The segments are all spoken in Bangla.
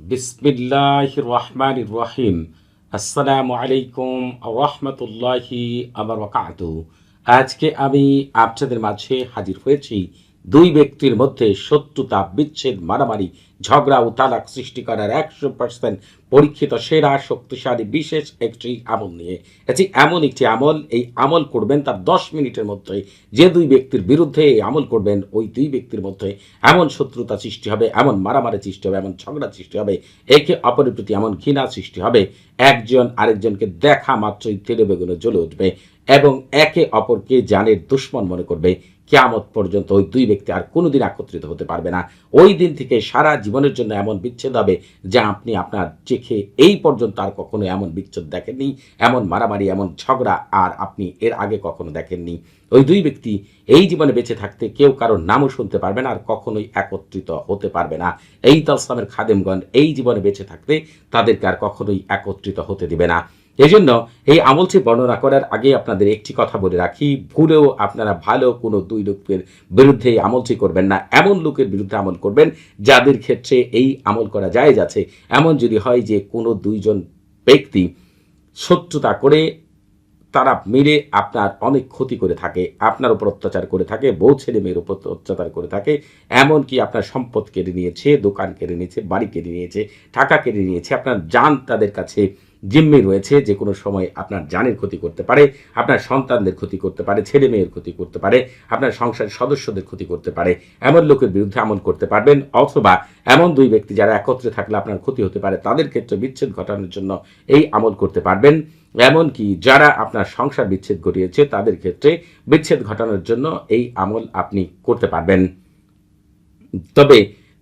বিসমিল্লাহ রহমান রহিম আসসালামু আলাইকুম রহমতুল্লাহি আবার আজকে আমি আপনাদের মাঝে হাজির হয়েছি দুই ব্যক্তির মধ্যে শত্রুতা, বিচ্ছেদ, মারামারি ঝগড়া ও তালাক সৃষ্টি করার একশো পার্সেন্ট পরীক্ষিত সেরা, শক্তিশালী, বিশেষ একটি আমল নিয়ে। এটি এমন একটি আমল, এই আমল করবেন তার দশ মিনিটের মধ্যে যে দুই ব্যক্তির বিরুদ্ধে এই আমল করবেন, ওই দুই ব্যক্তির মধ্যে এমন শত্রুতা সৃষ্টি হবে, এমন মারামারি সৃষ্টি হবে, এমন ঝগড়া সৃষ্টি হবে, একে অপরের প্রতি এমন ঘৃণা সৃষ্টি হবে, একজন আরেকজনকে দেখা মাত্রই তেলে বেগুনে জ্বলে উঠবে এবং একে অপরকে জানের দুশ্মন মনে করবে। কেয়ামত পর্যন্ত ওই দুই ব্যক্তি আর কোনোদিন একত্রিত হতে পারবে না। ওই দিন থেকে সারা জীবনের জন্য এমন বিচ্ছেদ হবে যা আপনি আপনার চেখে এই পর্যন্ত আর কখনো এমন বিচ্ছেদ দেখেননি, এমন মারামারি, এমন ঝগড়া আর আপনি এর আগে কখনো দেখেননি। ওই দুই ব্যক্তি এই জীবনে বেঁচে থাকতে কেউ কারোর নামও শুনতে পারবে না আর কখনোই একত্রিত হতে পারবে না। এই তালসামের খাদেমগণ এই জীবনে বেঁচে থাকতে তাদেরকে আর কখনোই একত্রিত হতে দিবে না। এজন্য এই আমলটি বর্ণনা করার আগে আপনাদের একটি কথা বলে রাখি, ভুলেও আপনারা ভালো কোনো দুই লোকের বিরুদ্ধে এই আমলটি করবেন না। এমন লোকের বিরুদ্ধে আমল করবেন যাদের ক্ষেত্রে এই আমল করা যায় যাচ্ছে এমন যদি হয় যে কোনো দুইজন ব্যক্তি শত্রুতা করে তারা মেরে আপনার অনেক ক্ষতি করে থাকে, আপনার উপর অত্যাচার করে থাকে, বউ ছেলে মেয়ের উপর অত্যাচার করে থাকে এমনকি আপনার সম্পদ কেড়ে নিয়েছে, দোকান কেড়ে নিয়েছে, বাড়ি কেড়ে নিয়েছে, টাকা কেড়ে নিয়েছে, আপনার যান তাদের কাছে জিম্মি রয়েছে, যে কোনো সময় আপনার জানের ক্ষতি করতে পারে, আপনার সন্তানদের ক্ষতি করতে পারে, ছেলে মেয়ের ক্ষতি করতে পারে, আপনার সংসারের সদস্যদের ক্ষতি করতে পারে। এমন লোকের বিরুদ্ধে আমল করতে পারবেন, অথবা এমন দুই ব্যক্তি যারা একত্রে থাকলে আপনার ক্ষতি হতে পারে, তাদের ক্ষেত্রে বিচ্ছেদ ঘটানোর জন্য এই আমল করতে পারবেন। এমনকি যারা আপনার সংসার বিচ্ছেদ ঘটিয়েছে, তাদের ক্ষেত্রে বিচ্ছেদ ঘটানোর জন্য এই আমল আপনি করতে পারবেন। তবে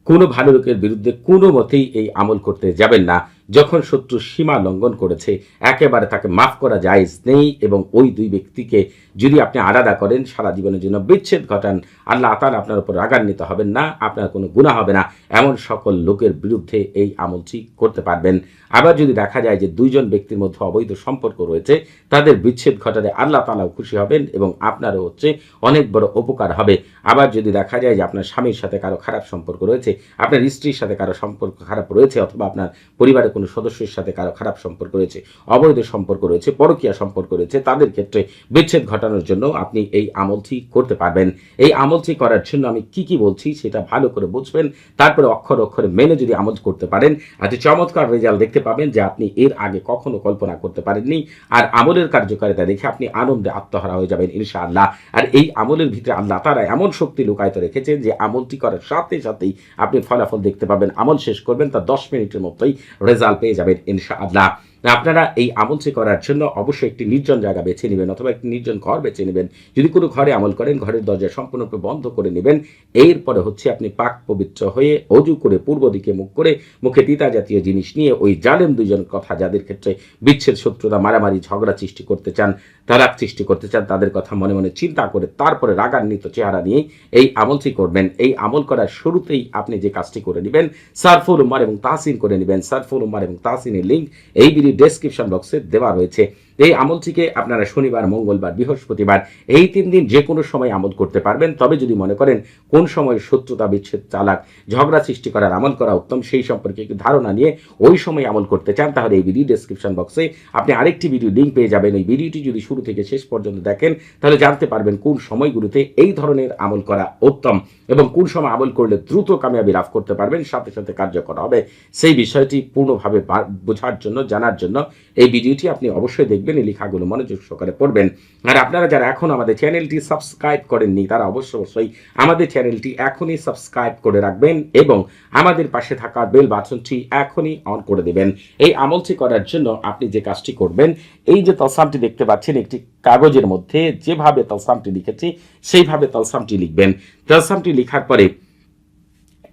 কোনো ভালো লোকের বিরুদ্ধে কোনো মতেই এই আমল করতে যাবেন না। যখন শত্রু সীমা লঙ্ঘন করেছে, একেবারে তাকে মাফ করা যায় নেই এবং ওই দুই ব্যক্তিকে যদি আপনি আলাদা করেন, সারা জীবনের জন্য বিচ্ছেদ ঘটান, আল্লাহ তার আপনার উপর রাগান্বিত হবেন না, আপনার কোনো গুণা হবে না। এমন সকল লোকের বিরুদ্ধে এই আমলটি করতে পারবেন। আবার যদি দেখা যায় যে দুইজন ব্যক্তির মধ্যে অবৈধ সম্পর্ক রয়েছে, তাদের বিচ্ছেদ ঘটালে আল্লাহ তালাও খুশি হবেন এবং আপনারও হচ্ছে অনেক বড় উপকার হবে। আবার যদি দেখা যায় যে আপনার স্বামীর সাথে কারও খারাপ সম্পর্ক রয়েছে, আপনার স্ত্রীর সাথে কারও সম্পর্ক খারাপ রয়েছে অথবা আপনার পরিবারে কোনো সদস্যের সাথে কারও খারাপ সম্পর্ক রয়েছে, অবৈধ সম্পর্ক রয়েছে, পরকীয়া সম্পর্ক রয়েছে, তাদের ক্ষেত্রে বিচ্ছেদ ঘটানোর জন্য আপনি এই আমলটি করতে পারবেন। এই আমলটি করার জন্য আমি কি কি বলছি সেটা ভালো করে বুঝবেন, তারপরে অক্ষর অক্ষরে মেনে যদি আমল করতে পারেন আজকে চমৎকার রেজাল্ট দেখতে পাবেন যে আপনি এর আগে কখনো কল্পনা করতে পারেননি, আর আমলের কার্যকারিতা দেখে আপনি আনন্দে আত্মহারা হয়ে যাবেন ইনশাআল্লাহ। আর এই আমলের ভিতরে আল্লাহ তারা এমন শক্তি লুকায়িত রেখেছেন যে আমলটি করার সাথে সাথেই আপনি ফলাফল দেখতে পাবেন, আমল শেষ করবেন তার দশ মিনিটের মধ্যেই রেজাল্ট পেয়ে যাবেন ইনশাআল্লাহ। আপনারা এই আমলটি করার জন্য অবশ্যই একটি নির্জন জায়গা বেছে নেবেন অথবা একটি নির্জন ঘর বেছে নেবেন। যদি কোনো ঘরে আমল করেন, ঘরের দরজা সম্পূর্ণরূপে বন্ধ করে নেবেন। এরপরে হচ্ছে আপনি পাক পবিত্র হয়ে অজু করে পূর্ব দিকে মুখ করে মুখে তিতা জাতীয় জিনিস নিয়ে ওই জালেম দুজন কথা, যাদের ক্ষেত্রে বিচ্ছেদ, শত্রুতা, মারামারি, ঝগড়া সৃষ্টি করতে চান তারাক সৃষ্টি করতে চান, তাদের কথা মনে মনে চিন্তা করে তারপরে রাগান্বিত চেহারা নিয়ে এই আমলটি করবেন। এই আমল করার শুরুতেই আপনি যে কাজটি করে নেবেন, সারফুল উম্মার এবং তাহসিন করে নেবেন। সারফুল উম্মার এবং তাহসিনের লিঙ্ক এই ভিডিও ডেসক্রিপশন বক্সে দেওয়া রয়েছে। এই আমলটিকে আপনারা শনিবার, মঙ্গলবার, বৃহস্পতিবার এই তিন দিন যে কোনো সময় আমল করতে পারবেন। তবে যদি মনে করেন কোন সময় শত্রুতা, বিচ্ছেদ, চালাক, ঝগড়া সৃষ্টি করার আমল করা উত্তম, সেই সম্পর্কে একটু ধারণা নিয়ে ওই সময় আমল করতে চান, তাহলে এই ভিডিও ডেসক্রিপশন বক্সে আপনি আরেকটি ভিডিও লিঙ্ক পেয়ে যাবেন। এই ভিডিওটি যদি শুরু থেকে শেষ পর্যন্ত দেখেন, তাহলে জানতে পারবেন কোন সময়গুলোতে এই ধরনের আমল করা উত্তম এবং কোন সময় আমল করলে দ্রুত কামিয়াবি লাভ করতে পারবেন, সাথে সাথে কার্যকর হবে। সেই বিষয়টি পূর্ণভাবে বোঝার জন্য, জানার জন্য এই ভিডিওটি আপনি অবশ্যই দেখবেন। এই লেখাগুলো মনোযোগ সহকারে পড়বেন। আর আপনারা যারা এখন আমাদের চ্যানেলটি সাবস্ক্রাইব করেননি, তারা অবশ্যই অবশ্যই আমাদের চ্যানেলটি এখনই সাবস্ক্রাইব করে রাখবেন এবং আমাদের পাশে থাকা বেল বাটনটি এখনই অন করে দেবেন। এই আমলটি করার জন্য আপনি যে কাজটি করবেন, এই যে তলসামটি দেখতে পাচ্ছেন, একটি কাগজের মধ্যে যেভাবে তলসামটি লিখেছি, সেইভাবে তলসামটি লিখবেন। তলসামটি লেখার পরে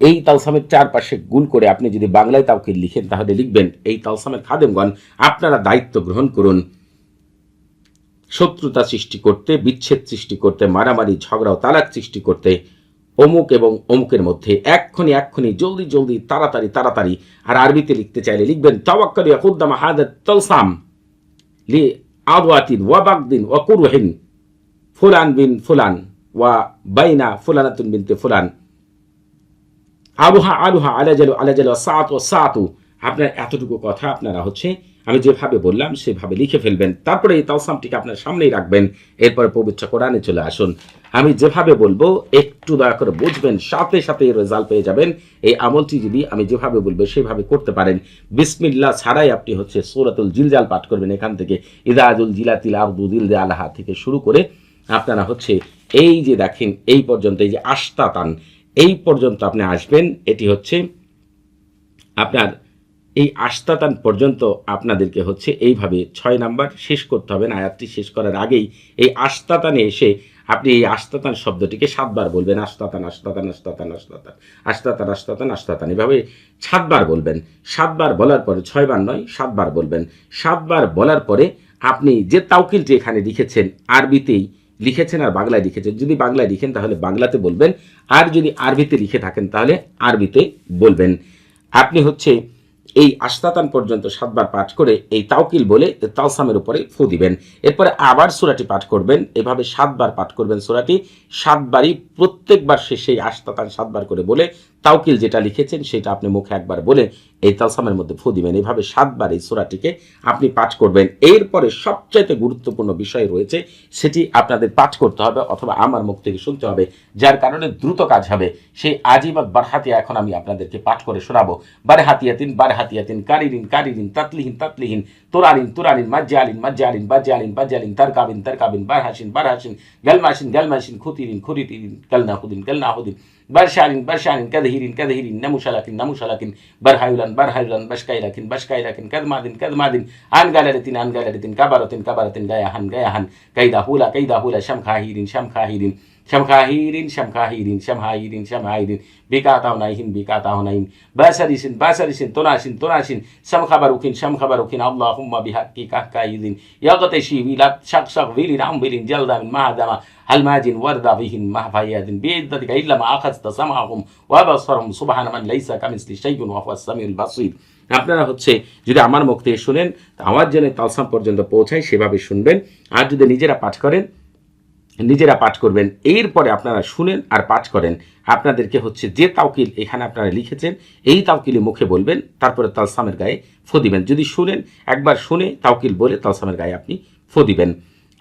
এই তালসামের চারপাশে গুণ করে আপনি যদি বাংলায় তাওকে লিখেন, তাহলে লিখবেন, এই তালসামের খাদেমগণ, আপনারা দায়িত্ব গ্রহণ করুন। শত্রুতা সৃষ্টি করতে, বিচ্ছেদ সৃষ্টি করতে, মারামারি, ঝগড়া ও তালাক সৃষ্টি করতে অমুক এবং অমুকের মধ্যে এক্ষুনি এক্ষুনি, জলদি জলদি, তাড়াতাড়ি তাড়াতাড়ি। আর আরবিতে লিখতে চাইলে লিখবেন, তাওয়াক্কালি খুদ্দামা হাদাত তালসাম লি আদওয়াতিন ওয়া বাগদিন ওয়া কুরহিন। ফুলান বিন ফুলান ওয়া বাইনা ফুলানাতুন বিনতে ফুলান। আবুহা আলুহা আলাজালু আলাজালু, সাত ও সাতু। আপনার এতটুকু কথা আপনারা হচ্ছে আমি যেভাবে বললাম, সেভাবে লিখে ফেলবেন। তারপরে এই তালসামটিকে আপনার সামনেই রাখবেন। এরপর পবিত্র কোরআনে চলে আসুন। আমি যেভাবে বলব, একটু দয়া করে বুঝবেন, সাথে সাথে রেজাল্ট পেয়ে যাবেন। এই আমলটি যদি আমি যেভাবে বলব, সেভাবে করতে পারেন। বিসমিল্লাহ ছাড়াই আপনি হচ্ছে সূরাতুল জিলজাল পাঠ করবেন এখান থেকে। ইদাজুল জিলাতিল আবদুদিল দে আলাহা থেকে শুরু করে আপনারা হচ্ছে এই যে দেখেন, এই পর্যন্ত, এই যে আস্তাতান এই পর্যন্ত আপনি আসবেন। এটি হচ্ছে আপনার এই আস্তাতান পর্যন্ত আপনাদেরকে হচ্ছে এইভাবে ছয় নাম্বার শেষ করতে হবে না, আয়াতটি শেষ করার আগেই এই আস্তাতানে এসে আপনি এই আস্তাতান শব্দটিকে সাতবার বলবেন, আস্তাতান আস্তাতান আস্তাতান আস্তাতান আস্তাতান আস্তাতান আস্তাতান, এভাবে সাতবার বলবেন। সাতবার বলার পরে ছয়বার নয়, সাতবার বলবেন। সাতবার বলার পরে আপনি যে তাউকিলটি এখানে লিখেছেন, আরবিতেই লিখেছেন আর বাংলায় লিখেছেন, যদি বাংলায় লিখেন তাহলে বাংলাতে বলবেন, আর যদি আরবিতে লিখে থাকেন তাহলে আরবিতে বলবেন। আপনি হচ্ছে এই আস্তাতান পর্যন্ত সাতবার পাঠ করে এই তাওকিল বলে তালসামের উপরে ফু দিবেন। এরপরে আবার সুরাটি পাঠ করবেন। এভাবে সাতবার পাঠ করবেন সুরাটি। সাতবারই প্রত্যেকবার শেষে আস্তাতান সাতবার করে বলে তাওকিল যেটা লিখেছেন সেটা আপনি মুখে একবার বলে এই তালসামের মধ্যে ফু দিবেন। এভাবে সাতবার এই সুরাটিকে আপনি পাঠ করবেন। এরপরে সবচাইতে গুরুত্বপূর্ণ বিষয় রয়েছে, সেটি আপনাদের পাঠ করতে হবে অথবা আমার মুখ থেকে শুনতে হবে, যার কারণে দ্রুত কাজ হবে। সেই আজিবাদ বারহাতিয়া এখন আমি আপনাদেরকে পাঠ করে শোনাবো। বারে হাতিয়াতিন বারে হাতিয়াতিন কারিরিন কারিরিন, তাতলিহিন তাতলিহিন তুরারিন তুরারিন মাজ্জালিন মাজ্জালিন বাজ্জালিন বাজ্জালিন তারকাবিন তারকাবিন বারহাসিন বারহাসিন গলমাসিন গলমাসিন খুতিরিন খুরিতিরিন গলনাহুদিন গলনাহুদিন বারশারিন বারশারিন কাদহিরিন কাদহিরিন নামুশালাকিন নামুশালাকিন বারহায়ুলান বারহায়ুলান বাসকাইরাকিন বাসকাইরাকিন কাদমাদিন কাদমাদিন আনগালারিতিন আনগালারিতিন কাবারতিন কাবারতিন গায়াহান গায়াহান কাইদাহুলা কাইদাহুলা শামখাহিরিন শামখাহিরিন كيدا هولا شمخاهيرين شمخاهيرين شمخاهيرين شمخاهيرين شمخاهيرين شمخاهيرين بكاتاونايهن بكاتاونايهن باسريسين باسريسين تناشين تناشين سم خبروكين شم خبروكين اللهم بحقك كايدين يغتشي ويلات شق شق ويلين عم ويلين جلدا من مهدما هالماجن ورد فيهن مهفيات بيدتك إلا ما أخذت سمعهم وأبصرهم سبحان من ليس كمثل شيء وهو السميع البصير আপনারা হচ্ছে যদি আমার মুখ থেকে শুনেন আমার যেন তালসাম পর্যন্ত পৌঁছায় সেভাবে শুনবেন আর যদি নিজেরা পাঠ করেন নিজেরা পাঠ করবেন। এরপরে আপনারা শুনেন আর পাঠ করেন। আপনাদেরকে হচ্ছে যে তাওকিল এখানে আপনারা লিখেছেন, এই তাওকিলে মুখে বলবেন, তারপরে তালসামের গায়ে ফো দিবেন। যদি শুনেন, একবার শুনে তাওকিল বলে তালসামের গায়ে আপনি ফো দিবেন।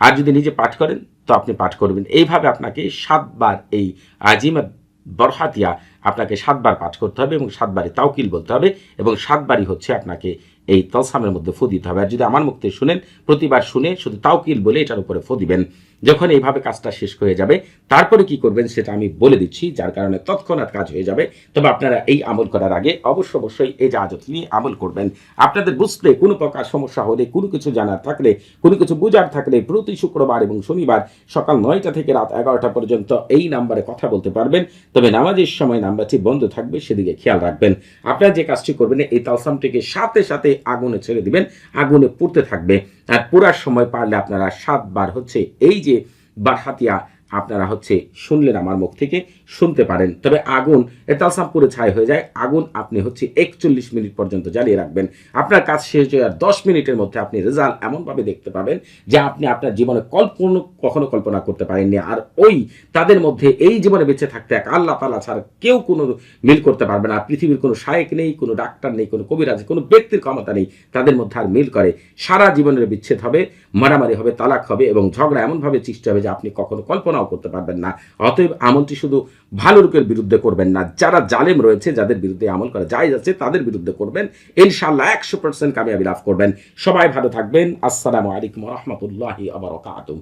আর যদি নিজে পাঠ করেন, তো আপনি পাঠ করবেন। এইভাবে আপনাকে সাতবার এই আজিমা বরহাতিয়া আপনাকে সাতবার পাঠ করতে হবে এবং সাতবারই তাওকিল বলতে হবে এবং সাতবারই হচ্ছে আপনাকে এই তলসামের মধ্যে ফো দিতে হবে। আর যদি আমার থেকে শুনেন, প্রতিবার শুনে শুধু তাওকিল বলে এটার উপরে ফো দিবেন। যখন এইভাবে কাজটা শেষ হয়ে যাবে, তারপরে কি করবেন সেটা আমি বলে দিচ্ছি, যার কারণে তৎক্ষণাৎ কাজ হয়ে যাবে। তবে আপনারা এই আমল করার আগে অবশ্য অবশ্যই এই জাহাজত নিয়ে আমল করবেন। আপনাদের বুঝতে কোনো প্রকার সমস্যা হলে, কোনো কিছু জানার থাকলে, কোনো কিছু বোঝার থাকলে প্রতি শুক্রবার এবং শনিবার সকাল নয়টা থেকে রাত এগারোটা পর্যন্ত এই নাম্বারে কথা বলতে পারবেন। তবে নামাজের সময় নাম্বারটি বন্ধ থাকবে, সেদিকে খেয়াল রাখবেন। আপনারা যে কাজটি করবেন, এই তালসামটিকে সাথে সাথে আগুনে ছেড়ে দিবেন, আগুনে পুড়তে থাকবে। আর পুরার সময় পারলে আপনারা সাতবার হচ্ছে এই যে বারহাতিয়া আপনারা হচ্ছে শুনলেন আমার মুখ থেকে, শুনতে পারেন। তবে আগুন এতালসাম পুরো ছাই হয়ে যায়। আগুন আপনি হচ্ছে একচল্লিশ মিনিট পর্যন্ত জ্বালিয়ে রাখবেন। আপনার কাজ শেষ হয়ে আর দশ মিনিটের মধ্যে আপনি রেজাল্ট এমনভাবে দেখতে পাবেন যে আপনি আপনার জীবনে কল্পনা, কখনো কল্পনা করতে পারেননি। আর ওই তাদের মধ্যে এই জীবনে বেঁচে থাকতে এক আল্লাহ তালা ছাড়া কেউ কোনো মিল করতে পারবে না। পৃথিবীর কোনো শায়েক নেই, কোনো ডাক্তার নেই, কোনো কবিরাজ, কোনো ব্যক্তির ক্ষমতা নেই। তাদের মধ্যে আর মিল করে। সারা জীবনের বিচ্ছেদ হবে। মারামারি হবে, তালাক হবে এবং ঝগড়া এমনভাবে সৃষ্টি হবে যে আপনি কখনো কল্পনাও করতে পারবেন না। অতএব আমলটি শুধু ভালো লোকের বিরুদ্ধে করবেন না, যারা জালেম রয়েছে, যাদের বিরুদ্ধে আমল করা যায় যাচ্ছে তাদের বিরুদ্ধে করবেন। ইনশাল্লাহ একশো পার্সেন্ট কামিয়াবি লাভ করবেন। সবাই ভালো থাকবেন। আসসালামু আলাইকুম রহমতুল্লাহি আবরকাতুম